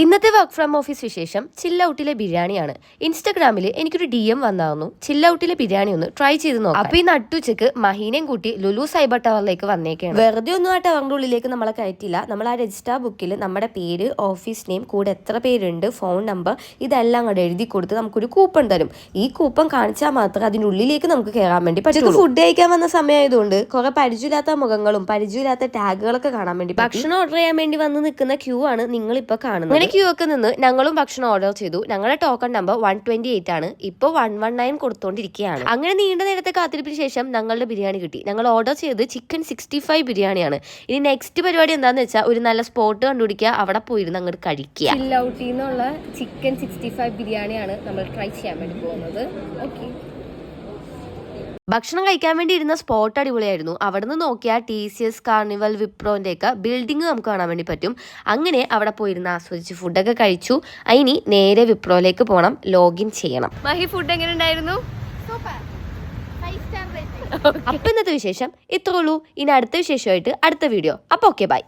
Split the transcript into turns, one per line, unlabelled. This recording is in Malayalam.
ഇന്നത്തെ വർക്ക് ഫ്രം ഓഫീസ് വിശേഷം ചില്ലൗട്ടിലെ ബിരിയാണിയാണ്. ഇൻസ്റ്റാഗ്രാമിൽ എനിക്കൊരു ഡി എം വന്നായിരുന്നു ചില്ലൗട്ടിലെ ബിരിയാണി ഒന്ന് ട്രൈ ചെയ്ത് നോക്കാം. അപ്പൊ ഈ നട്ടുച്ചക്ക് മഹീനയും കൂട്ടി ലുലു സൈബർ ടവറിലേക്ക് വന്നേക്കാണ്. വെറുതെ ഒന്നും ആ ടവറിന്റെ ഉള്ളിലേക്ക് നമ്മളെ കയറ്റില്ല നമ്മൾ ആ രജിസ്റ്റർ ബുക്കിൽ നമ്മുടെ പേര് ഓഫീസ് നെയിം കൂടെ എത്ര പേരുണ്ട് ഫോൺ നമ്പർ ഇതെല്ലാം കൂടെ എഴുതി കൊടുത്ത് നമുക്കൊരു കൂപ്പൺ തരും. ഈ കൂപ്പൺ കാണിച്ചാൽ മാത്രം അതിന്റെ ഉള്ളിലേക്ക് നമുക്ക് കയറാൻ വേണ്ടി പറ്റും ഫുഡ് കഴിക്കാൻ വന്ന സമയമായതുകൊണ്ട് കുറെ പരിചയമില്ലാത്ത മുഖങ്ങളും പരിചയമില്ലാത്ത ടാഗുകളൊക്കെ കാണാൻ വേണ്ടി ഭക്ഷണം ഓർഡർ ചെയ്യാൻ വേണ്ടി വന്ന് നിൽക്കുന്ന ക്യൂ ആണ് നിങ്ങൾ ഇപ്പൊ കാണുന്നത് അങ്ങനെ ക്യൂ ഒക്കെ നിന്ന് ഞങ്ങളും ഭക്ഷണം ഓർഡർ ചെയ്തു. ഞങ്ങളുടെ token number one twenty eight ആണ്. ഇപ്പൊ വൺ വൺ നയൻ കൊടുത്തോണ്ടിരിക്കുകയാണ് അങ്ങനെ നീണ്ട നേരത്തെ കാത്തിരിപ്പിന് ശേഷം ഞങ്ങളുടെ ബിരിയാണി കിട്ടി. ഞങ്ങൾ ഓർഡർ ചെയ്ത് ചിക്കൻ സിക്സ്റ്റി ഫൈവ് ബിരിയാണിയാണ്. ഇനി നെക്സ്റ്റ് പരിപാടി എന്താണെന്ന് വെച്ചാൽ ഒരു നല്ല സ്പോട്ട് കണ്ടുപിടിക്കുക. അവിടെ പോയിരുന്ന് അങ്ങോട്ട് കഴിക്കുക.
ചിക്കൻ സിക്സ്റ്റി ഫൈവ് ബിരിയാണിയാണ് നമ്മൾ ട്രൈ ചെയ്യാൻ വേണ്ടി പോകുന്നത്. ഓക്കെ
ഭക്ഷണം കഴിക്കാൻ വേണ്ടി ഇരുന്ന സ്പോട്ട് അടിപൊളിയായിരുന്നു. അവിടുന്ന് നോക്കിയാൽ ടി സി എസ് കാർണിവൽ വിപ്രോന്റെ ഒക്കെ ബിൽഡിംഗ് നമുക്ക് കാണാൻ വേണ്ടി പറ്റും. അങ്ങനെ അവിടെ പോയിരുന്ന് ആസ്വദിച്ച് ഫുഡൊക്കെ കഴിച്ചു. ഇനി നേരെ വിപ്രോയിലേക്ക് പോകണം ലോഗിൻ ചെയ്യണം.
മഹി ഫുഡ് എങ്ങനെ ഉണ്ടായിരുന്നു?
അപ്പൊ ഇന്നത്തെ വിശേഷം ഇത്രയുള്ളൂ ഇനി അടുത്ത വിശേഷമായിട്ട് അടുത്ത വീഡിയോ അപ്പൊ ഓക്കെ ബൈ